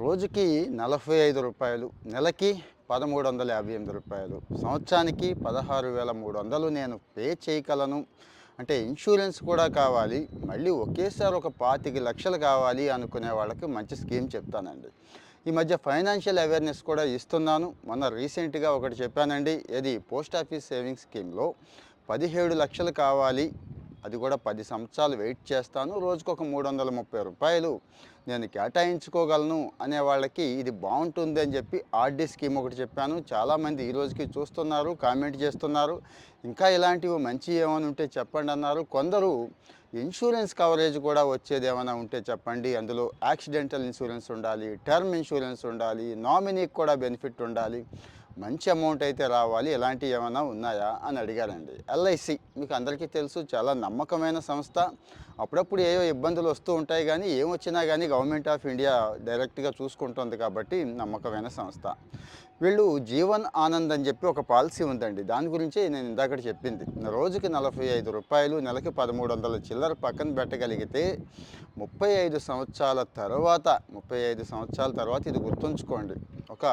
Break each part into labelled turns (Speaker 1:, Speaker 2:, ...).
Speaker 1: రోజుకి నలభై ఐదు రూపాయలు నెలకి పదమూడు వందల యాభై ఎనిమిది రూపాయలు సంవత్సరానికి పదహారు వేల మూడు వందలు నేను పే చేయగలను. అంటే ఇన్సూరెన్స్ కూడా కావాలి మళ్ళీ ఒకేసారి ఒక పాతిక లక్షలు కావాలి అనుకునే వాళ్ళకి మంచి స్కీమ్ చెప్తానండి. ఈ మధ్య ఫైనాన్షియల్ అవేర్నెస్ కూడా ఇస్తున్నాను. మొన్న రీసెంట్గా ఒకటి చెప్పానండి ఇది పోస్ట్ ఆఫీస్ సేవింగ్స్ స్కీమ్లో పదిహేడు లక్షలు కావాలి అది కూడా పది సంవత్సరాలు వెయిట్ చేస్తాను. రోజుకు ఒక మూడు వందల ముప్పై రూపాయలు నేను కేటాయించుకోగలను అనే వాళ్ళకి ఇది బాగుంటుంది అని చెప్పి ఆర్డీ స్కీమ్ ఒకటి చెప్పాను. చాలామంది ఈ రోజుకి చూస్తున్నారు కామెంట్ చేస్తున్నారు. ఇంకా ఇలాంటివి మంచి ఏమైనా ఉంటే చెప్పండి అన్నారు. కొందరు ఇన్సూరెన్స్ కవరేజ్ కూడా వచ్చేది ఏమైనా ఉంటే చెప్పండి. అందులో యాక్సిడెంటల్ ఇన్సూరెన్స్ ఉండాలి టర్మ్ ఇన్సూరెన్స్ ఉండాలి నామినీకి కూడా బెనిఫిట్ ఉండాలి. మంచి అమౌంట్ అయితే రావాలి ఎలాంటివి ఏమైనా ఉన్నాయా అని అడిగారండి. ఎల్ఐసి మీకు అందరికీ తెలుసు చాలా నమ్మకమైన సంస్థ. అప్పుడప్పుడు ఏవో ఇబ్బందులు వస్తూ ఉంటాయి కానీ ఏం వచ్చినా కానీ గవర్నమెంట్ ఆఫ్ ఇండియా డైరెక్ట్గా చూసుకుంటుంది కాబట్టి నమ్మకమైన సంస్థ. వీళ్ళు జీవన్ ఆనంద్ అని చెప్పి ఒక పాలసీ ఉందండి. దాని గురించి నేను ఇందాక చెప్పింది. రోజుకి నలభై ఐదు రూపాయలు నెలకి పదమూడు వందల చిల్లర పక్కన పెట్టగలిగితే ముప్పై ఐదు సంవత్సరాల తర్వాత ముప్పై ఐదు సంవత్సరాల తర్వాత ఇది గుర్తుంచుకోండి. ఒక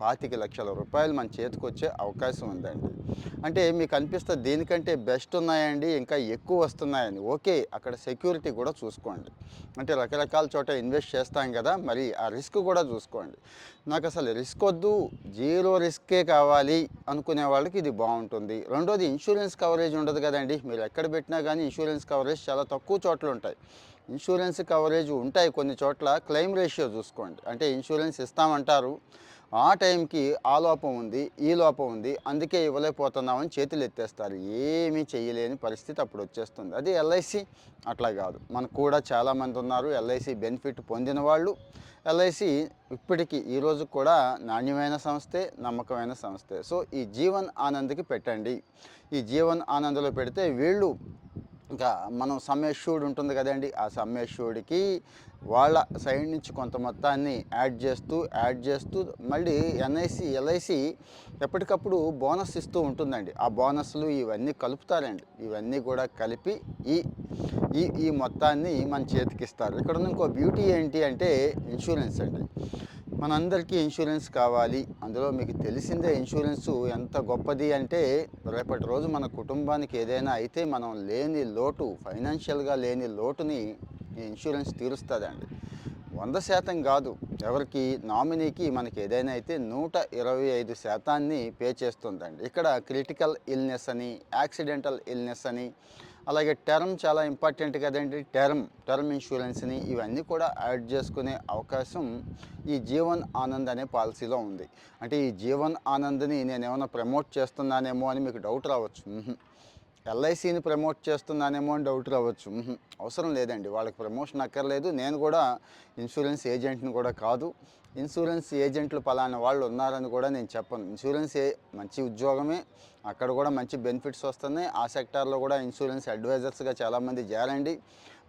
Speaker 1: పాతిక లక్షల రూపాయలు మన చేతికి వచ్చే అవకాశం ఉందండి. అంటే మీకు అనిపిస్తే దీనికంటే బెస్ట్ ఉన్నాయండి ఇంకా ఎక్కువ వస్తున్నాయని. ఓకే అక్కడ సెక్యూరిటీ కూడా చూసుకోండి. అంటే రకరకాల చోట ఇన్వెస్ట్ చేస్తాం కదా మరి ఆ రిస్క్ కూడా చూసుకోండి. నాకు అసలు రిస్క్ వద్దు జీరో రిస్కే కావాలి అనుకునే వాళ్ళకి ఇది బాగుంటుంది. రెండోది ఇన్సూరెన్స్ కవరేజ్ ఉండదు కదండి. మీరు ఎక్కడ పెట్టినా కానీ ఇన్సూరెన్స్ కవరేజ్ చాలా తక్కువ చోట్ల ఉంటాయి. ఇన్సూరెన్స్ కవరేజ్ ఉంటాయి కొన్ని చోట్ల. క్లెయిమ్ రేషియో చూసుకోండి. అంటే ఇన్సూరెన్స్ ఇస్తామంటారు. ఆ టైంకి ఆ లోపం ఉంది ఈ లోపం ఉంది అందుకే ఇవ్వలేకపోతున్నామని చేతులు ఎత్తేస్తారు. ఏమీ చేయలేని పరిస్థితి అప్పుడు వచ్చేస్తుంది. అది ఎల్ఐసి అట్లా కాదు. మనకు కూడా చాలామంది ఉన్నారు ఎల్ఐసి బెనిఫిట్ పొందిన వాళ్ళు. ఎల్ఐసి ఇప్పటికీ ఈరోజు కూడా నాణ్యమైన సంస్థే నమ్మకమైన సంస్థే. సో ఈ జీవన్ ఆనంద్కి పెట్టండి. ఈ జీవన్ ఆనంద్లో పెడితే వీళ్ళు ఇంకా మనం సమ్మేశ్వరుడు ఉంటుంది కదండి ఆ సమ్మేశ్వరుడికి వాళ్ళ సైడ్ నుంచి కొంత మొత్తాన్ని యాడ్ చేస్తూ యాడ్ చేస్తూ మళ్ళీ ఎన్ఐసి ఎల్ఐసి ఎప్పటికప్పుడు బోనస్ ఇస్తూ ఉంటుందండి. ఆ బోనస్లు ఇవన్నీ కలుపుతారండి. ఇవన్నీ కూడా కలిపి ఈ ఈ ఈ మొత్తాన్ని మన చేతికి ఇస్తారు. ఇక్కడ ఉన్న ఇంకో బ్యూటీ ఏంటి అంటే ఇన్సూరెన్స్ అండి. మనందరికీ ఇన్సూరెన్స్ కావాలి. అందులో మీకు తెలిసిందే ఇన్సూరెన్స్ ఎంత గొప్పది అంటే రేపటి రోజు మన కుటుంబానికి ఏదైనా అయితే మనం లేని లోటు ఫైనాన్షియల్గా లేని లోటుని ఈ ఇన్సూరెన్స్ తీరుస్తుందండి. వంద శాతం కాదు. ఎవరికి? నామినీకి మనకి ఏదైనా అయితే నూట ఇరవై ఐదు శాతాన్ని పే చేస్తుందండి. ఇక్కడ క్రిటికల్ ఇల్నెస్ అని యాక్సిడెంటల్ ఇల్నెస్ అని అలాగే టర్మ్ చాలా ఇంపార్టెంట్ కదండి. టర్మ్ టర్మ్ ఇన్సూరెన్స్ని ఇవన్నీ కూడా యాడ్ చేసుకునే అవకాశం ఈ జీవన్ ఆనంద్ అనే పాలసీలో ఉంది. అంటే ఈ జీవన్ ఆనంద్ని నేను ఏమైనా ప్రమోట్ చేస్తున్నానేమో అని మీకు డౌట్ రావచ్చు. ఎల్ఐసిని ప్రమోట్ చేస్తున్నానేమో అని డౌట్ రావచ్చు అవసరం లేదండి. వాళ్ళకి ప్రమోషన్ అక్కర్లేదు. నేను కూడా ఇన్సూరెన్స్ ఏజెంట్ని కూడా కాదు. ఇన్సూరెన్స్ ఏజెంట్లు పలానా వాళ్ళు ఉన్నారని కూడా నేను చెప్పను. ఇన్సూరెన్స్ ఏ మంచి ఉద్యోగమే. అక్కడ కూడా మంచి బెనిఫిట్స్ వస్తున్నాయి. ఆ సెక్టార్లో కూడా ఇన్సూరెన్స్ అడ్వైజర్స్గా చాలామంది చేరండి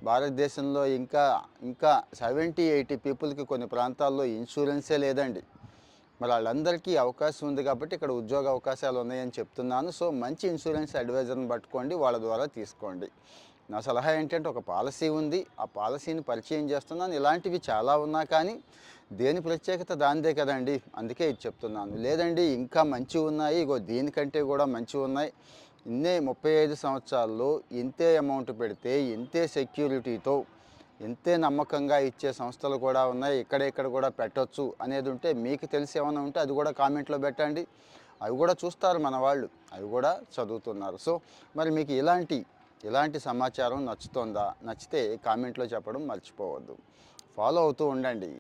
Speaker 1: భారతదేశంలో ఇంకా ఇంకా సెవెంటీ ఎయిటీ పీపుల్కి కొన్ని ప్రాంతాల్లో ఇన్సూరెన్సే లేదండి. మరి వాళ్ళందరికీ అవకాశం ఉంది కాబట్టి ఇక్కడ ఉద్యోగ అవకాశాలు ఉన్నాయని చెప్తున్నాను. సో మంచి ఇన్సూరెన్స్ అడ్వైజర్ని పట్టుకోండి వాళ్ళ ద్వారా తీసుకోండి. నా సలహా ఏంటంటే ఒక పాలసీ ఉంది. ఆ పాలసీని పరిచయం చేస్తున్నాను. ఇలాంటివి చాలా ఉన్నా కానీ దేని ప్రత్యేకత దానిదే కదండి. అందుకే ఇది చెప్తున్నాను. లేదండి ఇంకా మంచి ఉన్నాయి. ఇగో దీనికంటే కూడా మంచి ఉన్నాయి. ఇన్నే ముప్పై ఐదు సంవత్సరాల్లో ఇంతే అమౌంట్ పెడితే ఇంతే సెక్యూరిటీతో ఎంతే నమ్మకంగా ఇచ్చే సంస్థలు కూడా ఉన్నాయి ఎక్కడెక్కడ కూడా పెట్టొచ్చు అనేది ఉంటే మీకు తెలిసి ఏమైనా ఉంటే అది కూడా కామెంట్లో పెట్టండి. అవి కూడా చూస్తారు మన వాళ్ళు అవి కూడా చదువుతున్నారు. సో మరి మీకు ఇలాంటి ఇలాంటి సమాచారం నచ్చుతోందా? నచ్చితే కామెంట్లో చెప్పడం మర్చిపోవద్దు. ఫాలో అవుతూ ఉండండి.